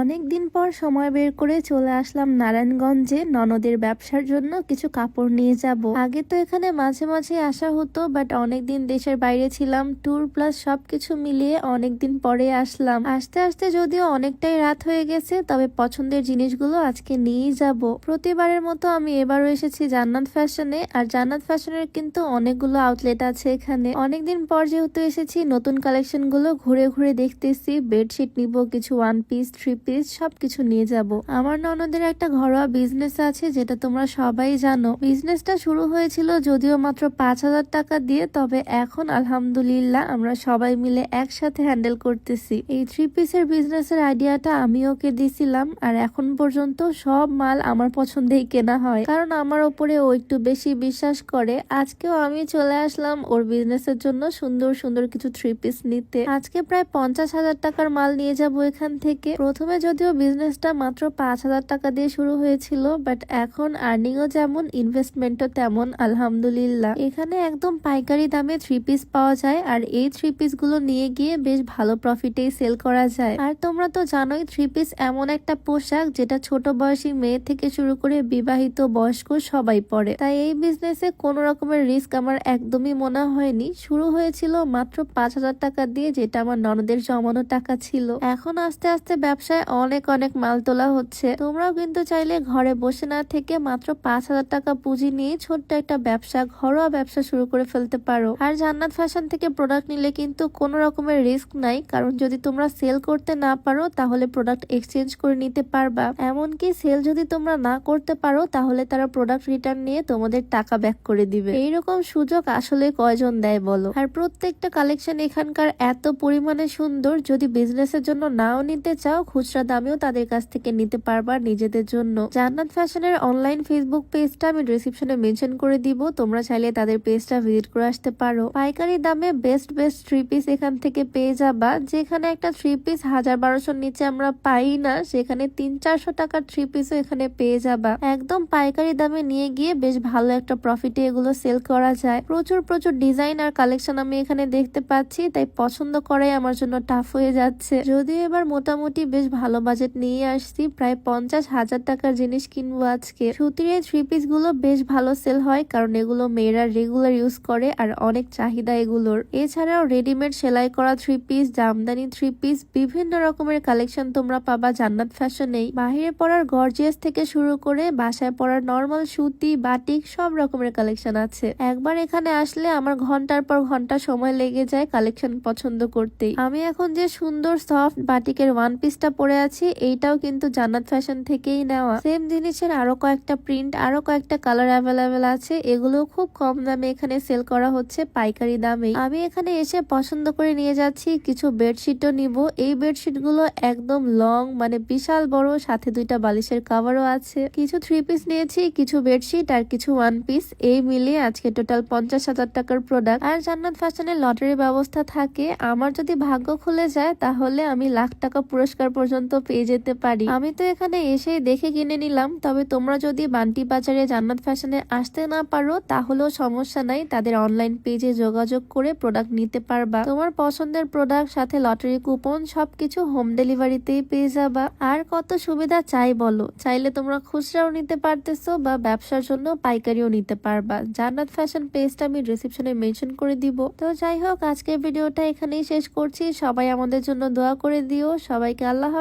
অনেক দিন পর সময় বের করে চলে আসলাম নারায়ণগঞ্জে ননদের ব্যবসার জন্য কিছু কাপড় নিয়ে যাব। আগে তো এখানে মাঝে মাঝে আসা হতো বাট অনেক দিন দেশের বাইরে ছিলাম ট্যুর প্লাস সবকিছু মিলিয়ে অনেক দিন পরে আসলাম। আসতে আসতে যদিও অনেকটাই রাত হয়ে গেছে, তবে পছন্দের জিনিসগুলো আজকে নিয়েই যাব। প্রতিবারের মতো আমি এবারও এসেছি জান্নাত ফ্যাশনে, আর জান্নাত ফ্যাশনের কিন্তু অনেকগুলো আউটলেট আছে এখানে। অনেকদিন পর যেহেতু এসেছি, নতুন কালেকশনগুলো ঘুরে ঘুরে দেখতেছি। বেডশিট নিব, কিছু ওয়ান পিস থ্রি পিস সবকিছু নিয়ে যাব। আমার ননদের একটা ঘরোয়া বিজনেস আছে, যেটা তোমরা সবাই জানো। বিজনেসটা শুরু হয়েছিল যদিও মাত্র পাঁচ হাজার টাকা দিয়ে, তবে এখন আলহামদুলিল্লাহ আমরা সবাই মিলে একসাথে হ্যান্ডেল করতেছি। এই থ্রি পিসের বিজনেসের আইডিয়াটা আমি ওকে দিছিলাম, আর এখন পর্যন্ত সব মাল আমার পছন্দেই কেনা হয়। কারণ আমার ওপরে ও একটু বেশি বিশ্বাস করে। আজকেও আমি চলে আসলাম ওর বিজনেসের জন্য সুন্দর সুন্দর কিছু থ্রি পিস নিতে। আজকে প্রায় পঞ্চাশ হাজার টাকার মাল নিয়ে যাব এখান থেকে। প্রথমে যদিও বিজনেসটা মাত্র পাঁচ হাজার টাকা দিয়ে শুরু হয়েছিল বাট এখন আর্নিংও যেমন ইনভেস্টমেন্টও তেমন, আলহামদুলিল্লাহ। এখানে একদম পাইকারি দামে থ্রি পিস পাওয়া যায়, আর এই থ্রি পিসগুলো নিয়ে গিয়ে বেশ ভালো প্রফিটেই সেল করা যায়। আর তোমরা তো জানোই থ্রি পিস এমন একটা পোশাক যেটা ছোট বয়সী মেয়ে থেকে শুরু করে বিবাহিত বয়স্ক সবাই পরে। তাই এই বিজনেসে কোনো রকমের রিস্ক আমার একদমই মনে হয়নি। শুরু হয়েছিল মাত্র পাঁচ হাজার টাকা দিয়ে, যেটা আমার ননদের জমানো টাকা ছিল। এখন আস্তে আস্তে ব্যবসায় অনেক অনেক মাল তোলা হচ্ছে। তোমরাও কিন্তু চাইলে ঘরে বসে না থেকে মাত্র পাঁচ হাজার টাকা পুঁজি নিয়ে ছোট্ট একটা ব্যবসা, ঘরোয়া ব্যবসা শুরু করে ফেলতে পারো। আর জান্নাত ফ্যাশন থেকে প্রোডাক্ট নিলে কিন্তু কোনো রকমের রিস্ক নাই, কারণ যদি তোমরা সেল করতে না পারো, তাহলে প্রোডাক্ট এক্সচেঞ্জ করে নিতে পারবা। এমনকি সেল যদি তোমরা না করতে পারো, তাহলে তারা প্রোডাক্ট রিটার্ন নিয়ে তোমাদের টাকা ব্যাক করে দিবে। এইরকম সুযোগ আসলে কয়জন দেয় বলো? আর প্রত্যেকটা কালেকশন এখানকার এত পরিমাণে সুন্দর, যদি বিজনেসের জন্য নাও নিতে চাও খুচরা দামেও তাদের কাছ থেকে নিতে পারবা। নিজেদের জন্য জান্নাত ফ্যাশনের অনলাইন ফেসবুক পেজটা আমি ডিসক্রিপশনে মেনশন করে দিব। তোমরা চাইলে তাদের পেজটা ভিজিট করে আসতে পারো। পাইকারি দামে বেস্ট বেস্ট থ্রি পিস এখান থেকে পেয়ে যাবা। যেখানে একটা থ্রি পিস হাজার বারোশোর নিচে আমরা পাই না, সেখানে তিন চারশো টাকার থ্রি পিসও এখানে পেয়ে যাবা। একদম পাইকারি দামে নিয়ে গিয়ে বেশ ভালো একটা প্রফিটে এগুলো সেল করা যায়। প্রচুর প্রচুর ডিজাইন আর কালেকশন আমি এখানে দেখতে পাচ্ছি। তাই পছন্দ করাই আমার জন্য টাফ হয়ে যাচ্ছে। যদিও এবার মোটামুটি বেশ ভালো বাজেট নিয়ে আসছি। প্রায় পঞ্চাশ হাজার টাকার জিনিস কিনবো আজকে। সুতির এই থ্রি পিসগুলো বেশ ভালো সেল হয়, কারণ এগুলো মেয়েরা রেগুলার ইউজ করে আর অনেক চাহিদা এগুলোর। এছাড়াও রেডিমেড সেলাই করা three piece Jamdani three piece বিভিন্ন রকমের কালেকশন তোমরা পাবা জান্নাত ফ্যাশনেই বাহিরে পড়ার গর্জিয়াস থেকে শুরু করে বাসায় পড়ার নর্মাল সুতি বাটিক সব রকমের কালেকশন আছে। একবার এখানে আসলে আমার ঘণ্টার পর ঘণ্টা সময় লেগে যায় কালেকশন পছন্দ করতেই আমি এখন যে সুন্দর সফট বাটিকের ওয়ান পিসটা পরে আছি, এইটাও কিন্তু জান্নাত ফ্যাশন থেকেই নেওয়া। সেম জিনিসের আরও কয়েকটা প্রিন্ট আরও কয়েকটা কালার অ্যাভেলেবেল আছে এগুলো খুব কম দামে এখানে সেল করা হচ্ছে, পাইকারি দামে আমি এখানে এসে পছন্দ করে নিয়ে যাচ্ছি, কিছু বেডশিটও নিব। এই বেডশিটগুলো একদম লং মানে বিশাল বড়, সাথে দুইটা বালিশের কাভারও আছে। কিছু থ্রি পিস নিয়েছি, কিছু বেডশিট আর কিছু ওয়ান পিস এই মিলিয়ে আজকে টোটাল পঞ্চাশ হাজার টাকার প্রোডাক্ট আর জান্নাত ফ্যাশনের লটারি ব্যবস্থা থাকে। আমার যদি ভাগ্য খুলে যায়, তাহলে আমি লাখ টাকা পুরস্কার পর্যন্ত পেয়ে যেতে পারি। আমি তো এখানে এসেই দেখে কিনে নিলাম। তবে তোমরা যদি বান্টি বাজারে জান্নাত ফ্যাশনে আসতে না পারো, তাহলেও সমস্যা নাই। তাদের অনলাইন পেজে যোগাযোগ করে প্রোডাক্ট নিতে পারবা। তোমার পছন্দের প্রোডাক্ট সাথে লটারি কুপন সবকিছু হোম ডেলিভারিতেই পেয়ে যাবা। আর কত সুবিধা চাই বলো? চাইলে তোমরা খুচরাও নিতে পারতেছো বা ব্যবসার জন্য পাইকারিও নিতে পারবা। জান্নাত ফ্যাশন পেজটা আমি ডিসক্রিপশনে মেনশন করে দিব। তো যাই হোক, আজকের ভিডিওটা এখানেই শেষ করছি। সবাই আমাদের জন্য দোয়া করে দিও। সবাইকে আল্লাহ